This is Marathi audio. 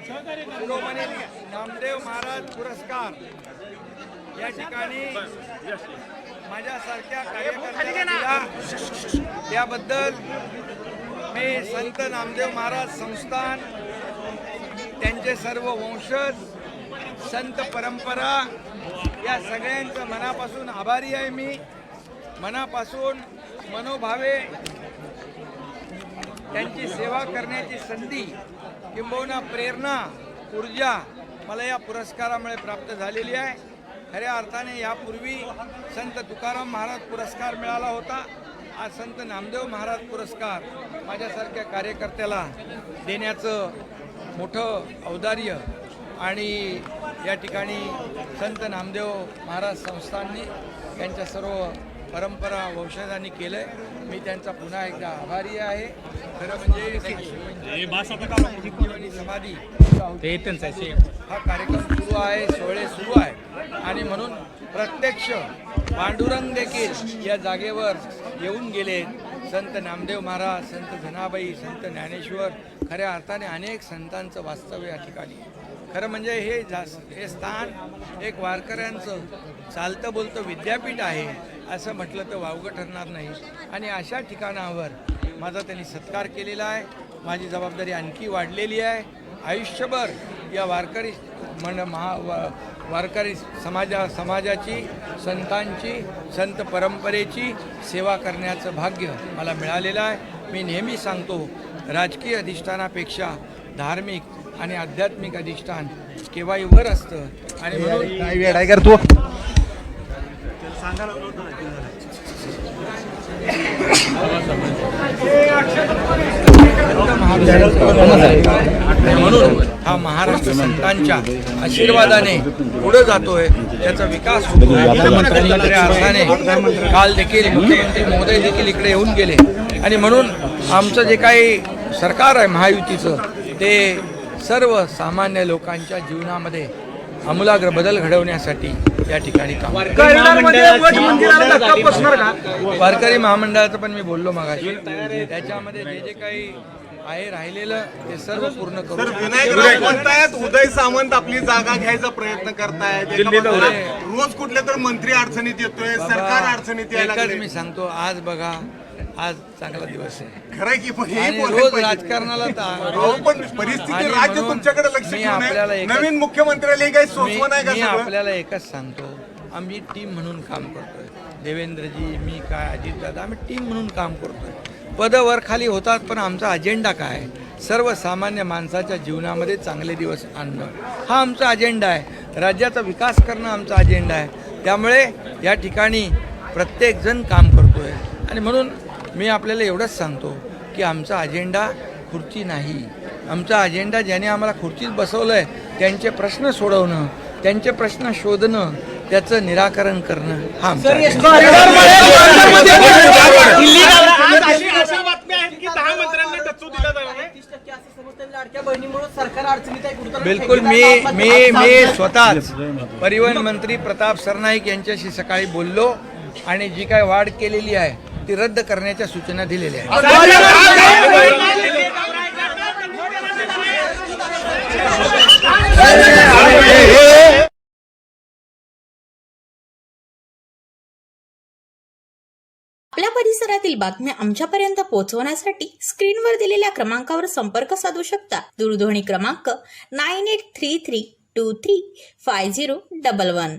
शिरोमणी नामदेव महाराज पुरस्कार. या ठिकाणी माझ्यासारख्या कार्यकर्त्यांना त्याबद्दल मी संत नामदेव महाराज संस्थान त्यांचे सर्व वंशज संत परंपरा या सगळ्यांचं मनापासून आभारी आहे मी. मनापासून मनोभावे त्यांची सेवा करण्याची संधी किंबहुना प्रेरणा ऊर्जा मला या पुरस्कारामुळे प्राप्त झालेली आहे. खऱ्या अर्थाने यापूर्वी संत तुकाराम महाराज पुरस्कार मिळाला होता. आज संत नामदेव महाराज पुरस्कार माझ्यासारख्या कार्यकर्त्याला देण्याचं मोठं औदार्य आणि या ठिकाणी संत नामदेव महाराज संस्थांनी त्यांच्या सर्व परंपरा वंशजांनी केलं आहे मी त्यांचा पुन्हा एकदा आभारी आहे. खरं म्हणजे समाधी ते त्यांचं आहे सेम हा कार्यक्रम सुरू आहे सोहळे सुरू आहे. आणि म्हणून प्रत्यक्ष पांडुरंग देखील या जागेवर येऊन गेले. संत नामदेव महाराज संत धनाबाई संत ज्ञानेश्वर खऱ्या अर्थाने अनेक संतांचं वास्तव्य या ठिकाणी. खरं म्हणजे हे जास हे स्थान एक वारकऱ्यांचं चालतं बोलतं विद्यापीठ आहे. असं म्हटलं तर वावगं ठरणार नाही आणि अशा ठिकाणावर माझा त्यांनी सत्कार केलेला आहे माझी जबाबदारी आणखी वाढलेली आहे आयुष्यभर या वारकरी मन महा वा- वारकरी समाजा समाजाची संतांची संत परंपरेची सेवा करण्याचं भाग्य मला मिळालेलं आहे मी नेहमी सांगतो राजकीय अधिष्ठानापेक्षा धार्मिक आणि आध्यात्मिक अधिष्ठान केव्हाही वर असतं आणि तू म्हणून हा महाराष्ट्र संतांच्या आशीर्वादाने पुढे जातोय त्याचा विकास होतो अर्थाने काल देखील मुख्यमंत्री महोदय देखील इकडे येऊन गेले. आणि म्हणून आमचं जे काही सरकार आहे महायुतीचं ते सर्व सामान्य लोकांच्या जीवनामध्ये आमूलाग्र बदल घडवण्यासाठी या ठिकाणी काम वारकरी महामंडळाचं पण मी बोललो मगाशी. त्याच्यामध्ये जे जे काही आहे राहिलेलं ते सर्व पूर्ण करू विनायक म्हणतायत उदय सामंत आपली जागा घ्यायचा प्रयत्न करतायत. रोज कुठल्या तर मंत्री अडचणीत येतोय सरकार अडचणीत यायला मी सांगतो आज बघा आज चांगला दिवस आहे. खरंय की पण हे आणि बोलायला रोज पाहिजे. राजकारणाला ता- अहो, पण परिस्थिती आणि राज्य म्हणून तुमच्याकडे लक्ष मी आपल्याला आहे. एकच- नवीन मुख्यमंत्र्याला काही मी सोचवं नाही का मी सगळं? आपल्याला एकच सांगतो आम्ही टीम म्हणून काम करतोय. देवेंद्रजी मी काय अजितदादा आम्ही टीम म्हणून काम करतोय. पदं वर खाली होतात पण आमचा अजेंडा काय? आहे? सर्वसामान्य माणसाच्या जीवनामध्ये चांगले दिवस आणणं. हा आमचा अजेंडा आहे. राज्याचा विकास करणं आमचा अजेंडा आहे. त्यामुळे या ठिकाणी प्रत्येकजण काम करतोय. आणि म्हणून मी आपल्याला एवढंच सांगतो की आमचा अजेंडा खुर्ची नाही. आमचा अजेंडा ज्याने आम्हाला खुर्चीत बसवलं आहे त्यांचे प्रश्न सोडवणं त्यांचे प्रश्न शोधणं त्याचं निराकरण करणं हा आमचा बिलकुल मी मी मी स्वतःच परिवहन मंत्री प्रताप सरनाईक यांच्याशी सकाळी बोललो आणि जी काय वाढ केलेली आहे ती रद्द करण्याच्या सूचना दिलेल्या आहेत. आपल्या परिसरातील बातम्या आमच्यापर्यंत पोहोचवण्यासाठी स्क्रीनवर दिलेल्या क्रमांकावर संपर्क साधू शकता. दूरध्वनी क्रमांक nine eight three three two three five zero double one.